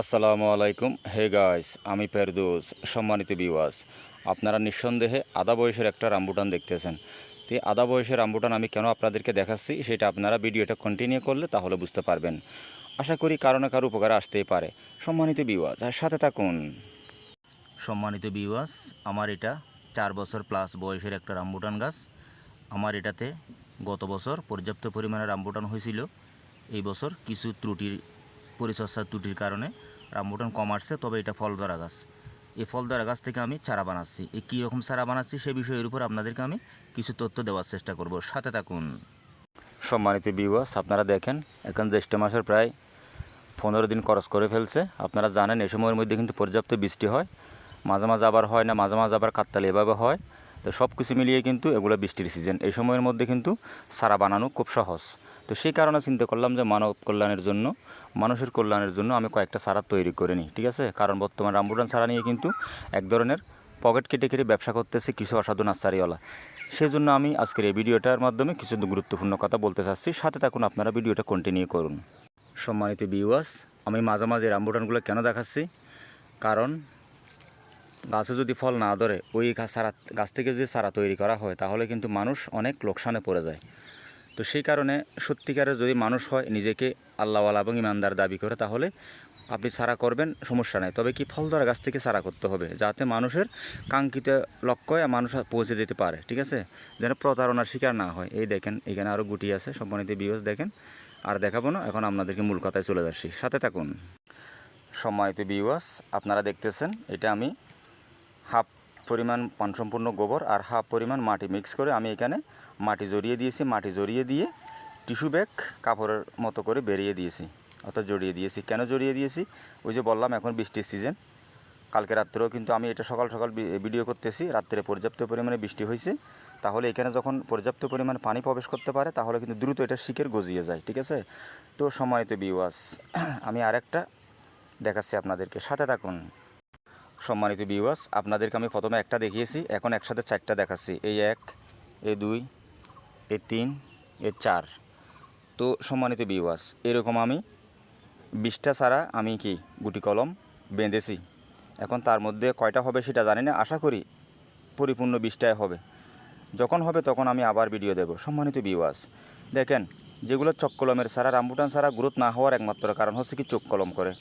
আসসালামু আলাইকুম। Hey guys, আমি ফেরদৌস, সম্মানিত বিওয়াস আপনারা নিঃসন্দেহে আদা বয়সের একটা রাম্বুটান দেখতেছেন। তো আদা বয়সের রাম্বুটান আমি কেন আপনাদেরকে দেখাচ্ছি, সেটা আপনারা ভিডিওটা কন্টিনিউ করলে তাহলে বুঝতে পারবেন। আশা করি কারও না কারও উপকারে আসতেই পারে। সম্মানিত বিওয়াস আর সাথে থাকুন। সম্মানিত বিওয়াস আমার এটা চার বছর প্লাস বয়সের একটা রাম্বুটান গাছ। আমার এটাতে গত বছর পর্যাপ্ত পরিমাণে রাম্বুটান হয়েছিল। এই বছর কিছু ত্রুটির পরিচর্যার ত্রুটির কারণে রামবুটান আসছে, তবে এটা ফল গাছ। এই ফল গাছ থেকে আমি চারা বানাচ্ছি। এই কী রকম চারা বানাচ্ছি সে বিষয়ের উপর আপনাদেরকে আমি কিছু তথ্য দেওয়ার চেষ্টা করব। সাথে থাকুন। সম্মানিত বিওয়াস আপনারা দেখেন, এখন জ্যৈষ্ঠ মাসের প্রায় পনেরো দিন খরচ করে ফেলছে। আপনারা জানেন এ সময়ের মধ্যে কিন্তু পর্যাপ্ত বৃষ্টি হয়। মাঝে মাঝে আবার হয় না, মাঝে মাঝে আবার কাত্তালে এভাবে হয়। তো সব কিছু মিলিয়ে কিন্তু এগুলো বৃষ্টির সিজন এই সময়ের মধ্যে কিন্তু সারা বানানো খুব সহজ। তো সেই কারণে চিন্তা করলাম যে মানব কল্যাণের জন্য মানুষের কল্যাণের জন্য আমি কয়েকটা সারা তৈরি করে নিই, ঠিক আছে? কারণ বর্তমান রামবুটান সারা নিয়ে কিন্তু এক ধরনের পকেট কেটে কেটে ব্যবসা করতেছে কিছু অসাধু নার্সারিওয়ালা। সেই জন্য আমি আজকের এই ভিডিওটার মাধ্যমে কিছু গুরুত্বপূর্ণ কথা বলতে চাচ্ছি। সাথে থাকুন আপনারা ভিডিওটা কন্টিনিউ করুন। সম্মানিত বিওয়াস আমি মাঝে মাঝে রামবুটানগুলো কেন দেখাচ্ছি? কারণ গাছে যদি ফল না ধরে, ওই গাছ সারা গাছ থেকে যদি সারা তৈরি করা হয়, তাহলে কিন্তু মানুষ অনেক লোকসানে পড়ে যায়। তো সেই কারণে সত্যিকারের যদি মানুষ হয় নিজেকে আল্লাহওয়ালা এবং ইমানদার দাবি করে, তাহলে আপনি সারা করবেন, সমস্যা নেই। তবে কি ফল ধরা গাছ থেকে সারা করতে হবে? যাতে মানুষের কাঙ্ক্ষিত লক্ষ্যে মানুষ পৌঁছে যেতে পারে, ঠিক আছে? যেন প্রতারণার শিকার না হয়। এই দেখেন, এখানে আরও গুটি আছে, সম্মানিত বিওস দেখেন। আর দেখাবো না, এখন আপনাদেরকে মূল কথায় চলে যাচ্ছি। সাথে থাকুন। সম্মানিত বিওয়াস আপনারা দেখতেছেন, এটা আমি হাফ পরিমাণ পানসম্পূর্ণ গোবর আর হাফ পরিমাণ মাটি মিক্স করে আমি এখানে মাটি জড়িয়ে দিয়েছি। মাটি জড়িয়ে দিয়ে টিস্যু ব্যাগ কাপড়ের মতো করে বেরিয়ে দিয়েছি। অর্থাৎ জড়িয়ে দিয়েছি। কেন জড়িয়ে দিয়েছি? ওই যে বললাম, এখন বৃষ্টির সিজন কালকে রাত্রেও কিন্তু আমি এটা সকাল সকাল ভিডিও করতেছি। রাত্রে পর্যাপ্ত পরিমাণে বৃষ্টি হয়েছে। তাহলে এখানে যখন পর্যাপ্ত পরিমাণে পানি প্রবেশ করতে পারে, তাহলে কিন্তু দ্রুত এটা শিকের গজিয়ে যায়, ঠিক আছে? তো সম্মানিত বিওয়াস আমি আরেকটা দেখাচ্ছি আপনাদেরকে। সাথে থাকুন। সম্মানিত বিওয়াস আপনাদেরকে আমি প্রথমে একটা দেখিয়েছি, এখন একসাথে চারটা দেখাচ্ছি। এই এক এ দুই এ তিন এ চার। তো সম্মানিত বিওয়াস এরকম আমি বিশটা ছাড়া আমি কি গুটি কলম বেঁধেছি? এখন তার মধ্যে কয়টা হবে সেটা জানি না, আশা করি পরিপূর্ণ বিশটায় হবে। যখন হবে তখন আমি আবার ভিডিও দেব। সম্মানিত বিওয়াস দেখেন, যেগুলো চক কলমের সারা রামবুটান সারা গ্রোথ না হওয়ার একমাত্র কারণ হচ্ছে কি চোখ কলম করে।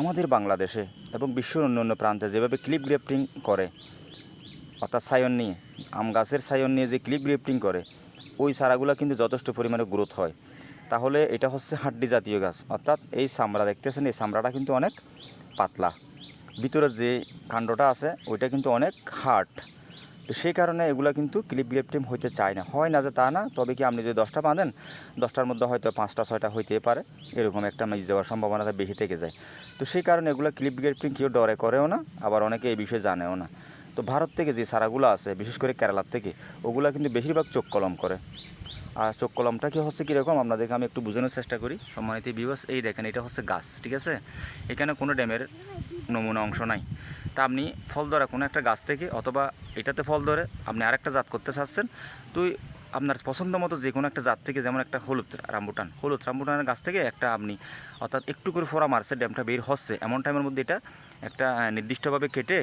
আমাদের বাংলাদেশে এবং বিশ্বের অন্য অন্য প্রান্তে যেভাবে ক্লিপ গ্রেফটিং করে, অর্থাৎ সায়ন নিয়ে, আম গাছের সায়ন নিয়ে যে ক্লিপ গ্রেফটিং করে, ওই চারাগুলো কিন্তু যথেষ্ট পরিমাণে গ্রোথ হয়। তাহলে এটা হচ্ছে হাড্ডি জাতীয় গাছ, অর্থাৎ এই চামড়া দেখতেছেন, এই চামড়াটা কিন্তু অনেক পাতলা। ভিতরে যে কাণ্ডটা আছে, ওইটা কিন্তু অনেক হার্ড তো সেই কারণে এগুলো কিন্তু ক্লিপ গ্রেফটিং হইতে চায় না। হয় না যে তা না, তবে কি আপনি যদি দশটা বাঁধেন, দশটার মধ্যে হয়তো পাঁচটা, ছয়টা হইতে পারে। এরকম একটা মিস যাওয়ার সম্ভাবনাটা বেশি থেকে যায়। তো সেই কারণে এগুলো ক্লিপ গ্রেফটিং কেউ ডরে করেও না, আবার অনেকে এই বিষয়ে জানেও না। তো ভারত থেকে যে সারাগুলো আছে, বিশেষ করে কেরালার থেকে, ওগুলো কিন্তু বেশিরভাগ চোখ কলম করে। আর চোখ কলমটা কি হচ্ছে কীরকম, আপনাদেরকে আমি একটু বোঝানোর চেষ্টা করি। সম্মানিত বিবাস এই দেখেন, এটা হচ্ছে গাছ, ঠিক আছে? এখানে কোনো ড্যামের নমুনা অংশ নাই। তা আপনি ফল ধরা কোনো একটা গাছ থেকে অথবা এটাতে ফল ধরে আপনি আরেকটা জাত করতে চাচ্ছেন তুই আপনার পছন্দ মতো যে কোনো একটা জাত থেকে যেমন একটা হলুদ রামবুটান, হলুদ রামবুটানের গাছ থেকে একটা আপনি অর্থাৎ একটু করে ফোড়া মারছে, ড্যামটা বের হচ্ছে, এমন টাইমের মধ্যে এটা একটা নির্দিষ্টভাবে কেটে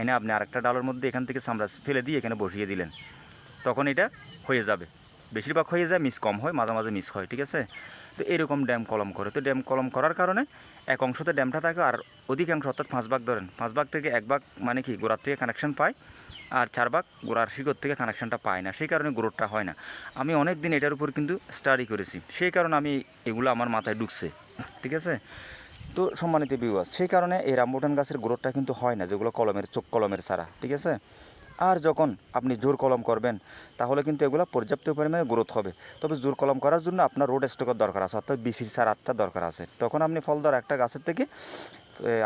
এনে আপনি আরেকটা ডালের মধ্যে এখান থেকে চামড়া ফেলে দিয়ে এখানে বসিয়ে দিলেন, তখন এটা হয়ে যাবে। বেশিরভাগ হয়ে যায়, মিস কম হয়, মাঝে মাঝে মিস হয়, ঠিক আছে? তো এরকম ড্যাম কলম করে। তো ড্যাম কলম করার কারণে এক অংশতে ড্যামটা থাকে আর অধিকাংশ অর্থাৎ পাঁচ ভাগ ধরেন। পাঁচ ভাগ থেকে এক ভাগ মানে কি? গোড়ার থেকে কানেকশন পায় আর চার ভাগ গোড়ার শিকড় থেকে কানেকশনটা পায় না। সেই কারণে গ্রোথটা হয় না। আমি অনেক দিন এটার উপর কিন্তু স্টাডি করেছি। সেই কারণে আমি এগুলো আমার মাথায় ঢুকছে। ঠিক আছে? তো সম্মানিত বিওয়াস সেই কারণে এই রামবুটান গাছের গ্রোথটা কিন্তু হয় না, যেগুলো কলমের চোখ কলমের ছাড়া। ঠিক আছে? আর যখন আপনি জোর কলম করবেন, তাহলে কিন্তু এগুলো পর্যাপ্ত পরিমাণে গ্রোথ হবে। তবে জোর কলম করার জন্য আপনার রোড স্টকের দরকার আছে, অর্থাৎ বিসির সার আটটা দরকার আছে। তখন আপনি ফলদার একটা গাছের থেকে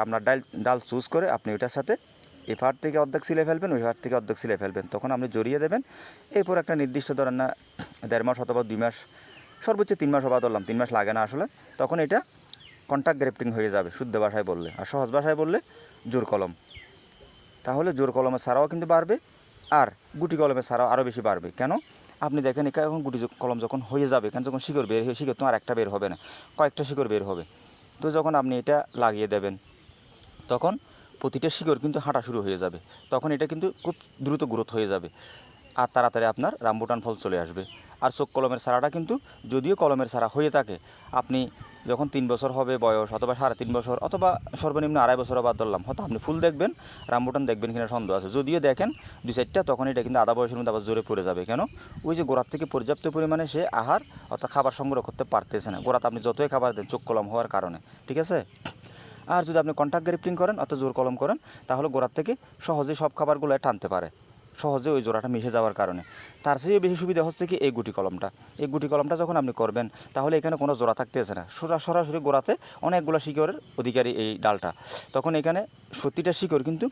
আপনার ডাল ডাল চুজ করে আপনি ওইটার সাথে এ পার থেকে অর্ধেক সিলে ফেলবেন, ওই পার থেকে অর্ধেক সিলে ফেলবেন। তখন আপনি জড়িয়ে দেবেন। এরপর একটা নির্দিষ্ট ধরেন না, দেড় মাস অথবা দুই মাস, সর্বোচ্চ তিন মাস হবা ধরলাম, তিন মাস লাগে না আসলে, তখন এটা কন্ট্যাক্ট গ্রেপ্টিং হয়ে যাবে, শুদ্ধ ভাষায় বললে। আর সহজ ভাষায় বললে জোর কলম। তাহলে জোর কলমের সারাও কিন্তু বাড়বে আর গুটি কলমের সারাও আরও বেশি বাড়বে। কেন? আপনি দেখেন এখানে এখন গুটি কলম যখন হয়ে যাবে, কেন যখন শিকড় বের হয়ে শিকড় তো আর একটা বের হবে না, কয়েকটা শিকড় বের হবে। তো যখন আপনি এটা লাগিয়ে দেবেন, তখন প্রতিটা শিকড় কিন্তু হাঁটা শুরু হয়ে যাবে। তখন এটা কিন্তু খুব দ্রুত গ্রোথ হয়ে যাবে। আর তাড়াতাড়ি আপনার রামবুটান ফল চলে আসবে। আর চোখ কলমের সারাটা কিন্তু যদিও কলমের সারা হয়ে থাকে, আপনি যখন তিন বছর হবে বয়স অথবা সাড়ে তিন বছর অথবা সর্বনিম্ন আড়াই বছর বাদ ধরলাম, হয়তো আপনি ফুল দেখবেন, রামবুটান দেখবেন কিনা সন্দেহ আছে। যদিও দেখেন, দুই সাইডটা তখন এটা কিন্তু আধা বয়সের মধ্যে আবার জোরে পড়ে যাবে। কেন? ওই যে গোড়ার থেকে পর্যাপ্ত পরিমাণে সে আহার অর্থাৎ খাবার সংগ্রহ করতে পারতেছে না। গোড়াতে আপনি যতই খাবার দেন, চোখ কলম হওয়ার কারণে, ঠিক আছে? আর যদি আপনি কন্ট্যাক্ট গ্রিফটিং করেন অর্থাৎ জোর কলম করেন, তাহলে গোড়ার থেকে সহজেই সব খাবারগুলো টানতে পারে। সহজে ওই জোড়াটা মিশে যাওয়ার কারণে। তার চেয়ে বেশি সুবিধা হচ্ছে কি এই গুটি কলমটা। এই গুটি কলমটা যখন আপনি করবেন, তাহলে এখানে কোনো জোড়া থাকতেছে না। সোজা সরাসরি গোড়াতে অনেকগুলো শিকড়ের অধিকারী এই ডালটা। তখন এখানে সত্যিটা শিকড় কিন্তু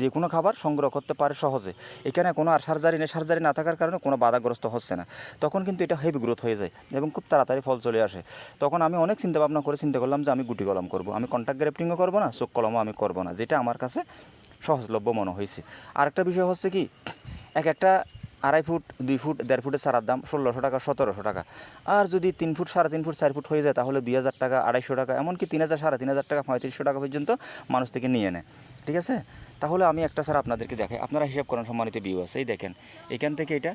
যে কোনো খাবার সংগ্রহ করতে পারে সহজে। এখানে কোনো আর সার্জারি নেই, সার্জারি না থাকার কারণে কোনো বাধাগ্রস্ত হচ্ছে না। তখন কিন্তু এটা হেভি গ্রোথ হয়ে যায় এবং খুব তাড়াতাড়ি ফল চলে আসে। তখন আমি অনেক চিন্তা ভাবনা করে চিন্তা করলাম যে আমি গুটি কলম করব। আমি কন্ট্যাক্ট গ্রেফটিংও করব না, চোখ কলমও আমি করব না, যেটা আমার কাছে সহজলভ্য মনে হয়েছে। আরেকটা বিষয় হচ্ছে কি, এক একটা আড়াই ফুট, দুই ফুট, দেড় ফুটের চারার দাম ষোলোশো টাকা, সতেরোশো টাকা। আর যদি তিন ফুট, সাড়ে তিন ফুট, চার ফুট হয়ে যায়, তাহলে দুই হাজার টাকা, আড়াইশো টাকা, এমনকি তিন হাজার, সাড়ে তিন হাজার টাকা, পঁয়ত্রিশশো টাকা পর্যন্ত মানুষ থেকে নিয়ে নেয়। ঠিক আছে? তাহলে আমি একটা স্যার আপনাদেরকে দেখাই। আপনারা হিসাব করেন, সম্মানিত বিউ আছে এই দেখেন, এখান থেকে এটা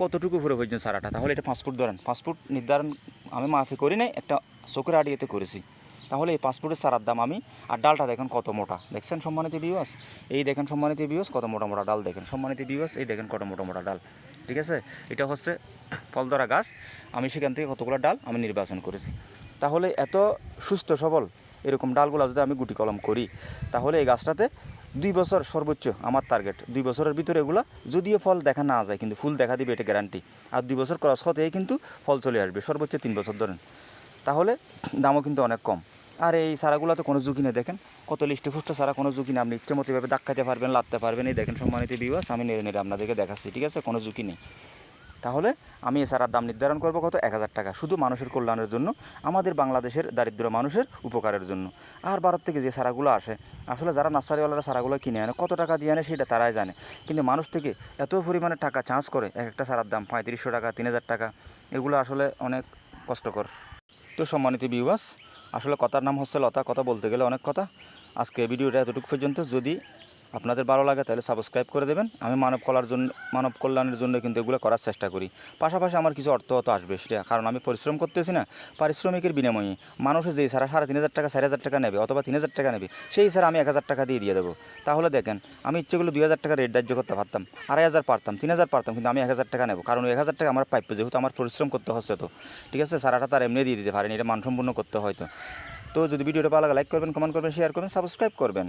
কতটুকু উপরে পর্যন্ত সারাটা তাহলে এটা পাঁচ ফুট ধরেন। পাঁচ ফুট নির্ধারণ আমি মাফি করি নাই, একটা চোখের আড়িয়েতে করেছি। তাহলে এই পাঁচ ফুটের সারার দাম আমি, আর ডালটা দেখেন কত মোটা। দেখছেন সম্মানিত বিউস এই দেখেন সম্মানিত বিউস কত মোটা মোটা ডাল দেখেন। সম্মানিত বিউস এই দেখেন কত মোটা মোটা ডাল। ঠিক আছে? এটা হচ্ছে ফলধরা গাছ। আমি সেখান থেকে কতগুলো ডাল আমি নির্বাচন করেছি। তাহলে এত সুস্থ সবল এরকম ডালগুলো যদি আমি গুটি কলম করি, তাহলে এই গাছটাতে দুই বছর সর্বোচ্চ আমার টার্গেট দুই বছরের ভিতরে এগুলো যদিও ফল দেখা না যায়, কিন্তু ফুল দেখা দিবে, এটা গ্যারান্টি আর দুই বছর ক্রস হতেই কিন্তু ফল চলে আসবে, সর্বোচ্চ তিন বছর ধরেন। তাহলে দামও কিন্তু অনেক কম। আর এই সারাগুলোতে কোনো ঝুঁকি নেই, দেখেন। কত লিস্টে ফুষ্ট সারা, কোনো ঝুঁকি নেই। আপনি ইচ্ছে মতো এভাবে পারবেন, লাদতে পারবেন। এই দেখেন সম্মানিত বিবাস আমি নেড়ে নেড়ে আপনাদেরকে দেখাচ্ছি, ঠিক আছে? কোনো ঝুঁকি নেই। তাহলে আমি এই সারার দাম নির্ধারণ করব কত? এক হাজার টাকা। শুধু মানুষের কল্যাণের জন্য, আমাদের বাংলাদেশের দারিদ্র মানুষের উপকারের জন্য। আর ভারত থেকে যে সারাগুলো আসে, আসলে যারা নার্সারিওয়ালারা সারাগুলো কিনে আনে, কত টাকা দিয়ে আনে সেটা তারাই জানে। কিন্তু মানুষ থেকে এত পরিমাণে টাকা চার্জ করে, এক একটা সারার দাম পঁয়ত্রিশশো টাকা, তিন হাজার টাকা, এগুলো আসলে অনেক কষ্টকর। তো সম্মানিত বিউবাস আসলে কথার নাম হচ্ছে লতা, কথা বলতে গেলে অনেক কথা। আজকে ভিডিওটা এতটুকু পর্যন্ত। যদি আপনাদের ভালো লাগে তাহলে সাবস্ক্রাইব করে দেবেন। আমি মানব কলার জন্য, মানব কল্যাণের জন্য কিন্তু এগুলো করার চেষ্টা করি। পাশাপাশি আমার কিছু অর্থ তো আসবে সেটা, কারণ আমি পরিশ্রম করতেছি না। পারিশ্রমিকের বিনিময়ে মানুষের যেই সারা, সাড়ে তিন হাজার টাকা, চার হাজার টাকা নেবে অথবা তিন হাজার টাকা নেবে, সেই স্যার আমি এক হাজার টাকা দিয়ে দিয়ে দেবো। তাহলে দেখেন, আমি ইচ্ছেগুলো দুই হাজার টাকা রেট ধার্য করতে পারতাম, আড়াই হাজার পারতাম, তিন হাজার পারতাম, কিন্তু আমি এক হাজার টাকা নেব। কারণ এক হাজার টাকা আমার পাইপ, যেহেতু আমার পরিশ্রম করতে হচ্ছে তো। ঠিক আছে, সারাটা তার এমনি দিয়ে দিতে পারেন, এটা মানসম্পূর্ণ করতে হয়তো তো। যদি ভিডিওটা ভালো লাগে লাইক করবেন কমেন্ট করবেন শেয়ার করবেন সাবস্ক্রাইব করবেন।